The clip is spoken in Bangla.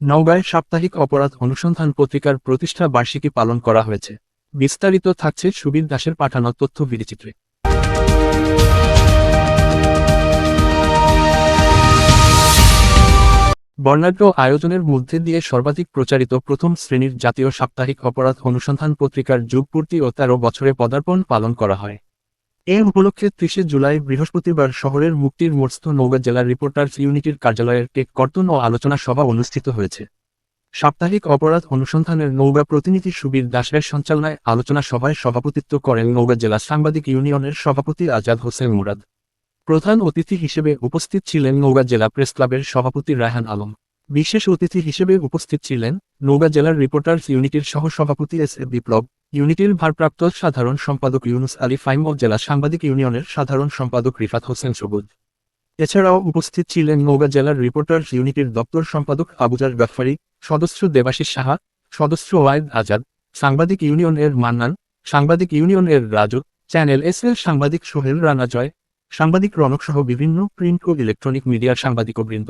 নওগাঁয় সাপ্তাহিক অপরাধ অনুসন্ধান পত্রিকার প্রতিষ্ঠা বার্ষিকী পালন করা হয়েছে। বিস্তারিত থাকছে সুবীর দাসের পাঠানো তথ্য বিচিত্রে বর্ণাঢ্য আয়োজনের মধ্যে দিয়ে সর্বাধিক প্রচারিত প্রথম শ্রেণির জাতীয় সাপ্তাহিক অপরাধ অনুসন্ধান পত্রিকার যুগপূর্তি ও তেরো বছরে পদার্পণ পালন করা হয়। এ উপলক্ষে ত্রিশে জুলাই বৃহস্পতিবার শহরের মুক্তির মোড়স্থ নওগাঁ জেলার রিপোর্টার্স ইউনিটির কার্যালয়ের কেক কর্তন ও আলোচনা সভা অনুষ্ঠিত হয়েছে। সাপ্তাহিক অপরাধ অনুসন্ধানের নৌগা প্রতিনিধি সুবীর দাসের সঞ্চালনায় আলোচনা সভায় সভাপতিত্ব করেন নওগাঁ জেলা সাংবাদিক ইউনিয়নের সভাপতি আজাদ হোসেন মুরাদ। প্রধান অতিথি হিসেবে উপস্থিত ছিলেন নওগাঁ জেলা প্রেস ক্লাবের সভাপতি রায়হান আলম। বিশেষ অতিথি হিসেবে উপস্থিত ছিলেন নৌগা জেলার রিপোর্টার্স ইউনিটির সহ সভাপতি এস এ বিপ্লব। ইউনিটির ভারপ্রাপ্ত সাধারণ সম্পাদক ইউনুস আলী ফাইম ও জেলা সাংবাদিক ইউনিয়নের সাধারণ সম্পাদক রিফাত হোসেন সবুজ। এছাড়াও উপস্থিত ছিলেন নৌগা জেলার রিপোর্টার্স ইউনিটির দপ্তর সম্পাদক আবুজার গাফারি সদস্য দেবাশিস সাহা, সদস্য ওয়াইদ আজাদ, সাংবাদিক ইউনিয়নের মান্নান, সাংবাদিক ইউনিয়নের রাজু, চ্যানেল এস এর সাংবাদিক সোহেল রানা জয়, সাংবাদিক রনক সহ বিভিন্ন প্রিন্ট ও ইলেকট্রনিক মিডিয়ার সাংবাদিকবৃন্দ।